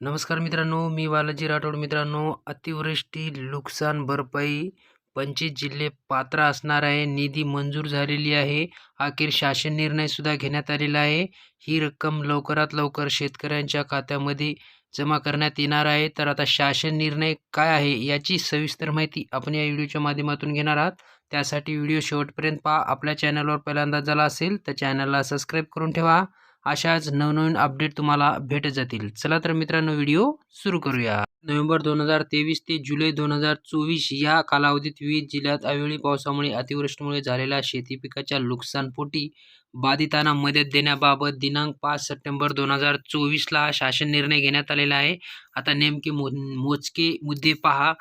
नमस्कार मित्रांनो मी बालाजी राठोड मित्रांनो. अतिवृष्टी नुकसान भरपाई पंचवीस जिल्हे पात्र असणार आहे. निधी मंजूर झालेली आहे. अखेर शासन निर्णय सुद्धा घेण्यात आलेला आहे. ही रक्कम लवकरात लवकर शेतकऱ्यांच्या खात्यामध्ये जमा करण्यात येणार आहे. तर आता शासन निर्णय काय आहे याची सविस्तर माहिती आपण या व्हिडिओच्या माध्यमातून घेणार आहात. त्यासाठी व्हिडिओ शेवटपर्यंत पहा. आपल्या चॅनलवर पहिल्यांदा झाला असेल तर चॅनलला सबस्क्राईब करून ठेवा. अशाच नवनवीन अपडेट तुम्हाला भेटत जातील. चला तर मित्रांनो व्हिडिओ सुरू करूया. नोव्हेंबर दोन हजार तेवीस ते जुलै दोन हजार चोवीस या कालावधीत विविध जिल्ह्यात अवेळी पावसामुळे अतिवृष्टीमुळे झालेल्या शेती पिकाच्या नुकसानपोटी बाधितांना मदत देण्याबाबत दिनांक पाच सप्टेंबर दोन हजार चोवीसला शासन निर्णय घेण्यात आलेला आहे. आता नेमके मो मोजके मुद्दे पहा.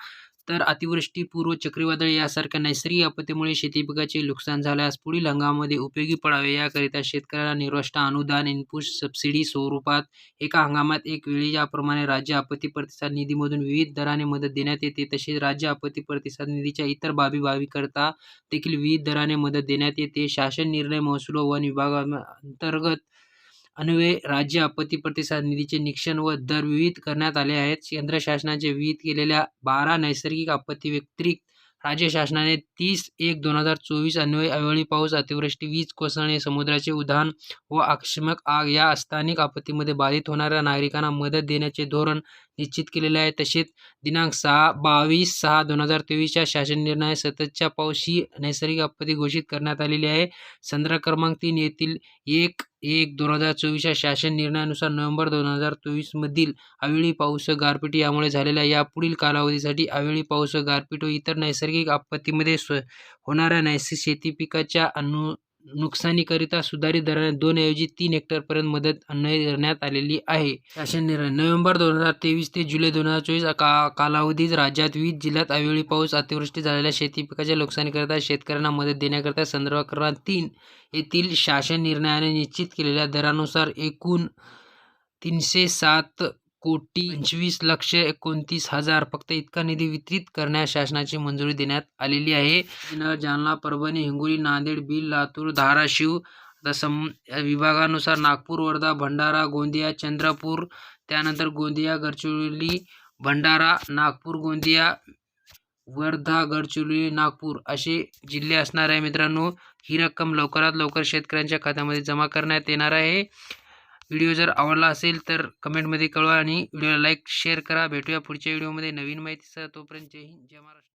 तर अतिवृष्टी पूर्व चक्रीवादळ यासारख्या नैसर्गिक आपत्तीमुळे शेती पिकाचे नुकसान झाल्यास पुढील हंगामामध्ये उपयोगी पडावे. याकरिता शेतकऱ्याला निरवष्ट अनुदान इनपुट सबसिडी स्वरूपात एका हंगामात एक वेळी याप्रमाणे राज्य आपत्ती प्रतिसाद निधीमधून विविध दराने मदत देण्यात येते तसेच राज्य आपत्ती प्रतिसाद निधीच्या इतर बाबी बाबीकरता देखील विविध दराने मदत देण्यात येते. शासन निर्णय महसूल व वन विभागाअंतर्गत अन्वये राज्य आपत्ती प्रतिसाद निधीचे निक्षण व दर विविध करण्यात आले आहेत. केंद्र शासनाचे विहित केलेल्या बारा नैसर्गिक आपत्ती व्यतिरिक्त राज्य शासनाने तीस एक दोन हजार चोवीस अन्वये अवेळी पाऊस अतिवृष्टी वीज कोसळणे समुद्राचे उधाण व आकस्मिक आग या स्थानिक आपत्तीमध्ये बाधित होणाऱ्या नागरिकांना मदत देण्याचे धोरण निश्चित केलेले आहे. तसेच दिनांक सहा बावीस सहा दोन हजार तेवीसच्या शासन निर्णय सततच्या पाऊस ही नैसर्गिक आपत्ती घोषित करण्यात आलेली आहे. संदर्भ क्रमांक तीन येथील एक एक दोन हजार चोवीसच्या शासन निर्णयानुसार नोव्हेंबर दोन हजार चोवीसमधील अवेळी पाऊस गारपीट यामुळे झालेल्या या पुढील कालावधीसाठी अवेळी पाऊस गारपीट व इतर नैसर्गिक आपत्तीमध्ये स्व होणाऱ्या नैसर्गिक शेती पिकाच्या अनु नुकसानीकरिता सुधारित दराने दोन ऐवजी तीन हेक्टरपर्यंत मदत अन्वय करण्यात आलेली आहे. शासन निर्णय नोव्हेंबर दोन हजार तेवीस ते जुलै दोन हजार चोवीस का कालावधीत राज्यात विविध जिल्ह्यात अवेळी पाऊस अतिवृष्टी झालेल्या शेती पिकाच्या नुकसानीकरिता शेतकऱ्यांना मदत देण्याकरिता संदर्भ क्रमांक तीन येथील शासन निर्णयाने निश्चित केलेल्या दरानुसार एकूण तीनशे सात कोटी पंचवीस लक्ष एकोणतीस हजार फक्त इतका निधी वितरित करण्यास शासनाची मंजुरी देण्यात आलेली आहे. जालना परभणी हिंगोली नांदेड बीड लातूर धाराशिव आता सम विभागानुसार नागपूर वर्धा भंडारा गोंदिया चंद्रपूर त्यानंतर गोंदिया गडचिरोली भंडारा नागपूर गोंदिया वर्धा गडचिरोली नागपूर असे जिल्हे असणार आहे मित्रांनो. ही रक्कम लवकरात लवकर शेतकऱ्यांच्या खात्यामध्ये जमा करण्यात येणार आहे. व्हिडिओ जर आवडला असेल तर कमेंटमध्ये कळवा आणि व्हिडिओला लाईक शेअर करा. भेटूया पुढच्या व्हिडिओमध्ये. नवीन माहितीसह तोपर्यंत जय हिंद जय महाराष्ट्र.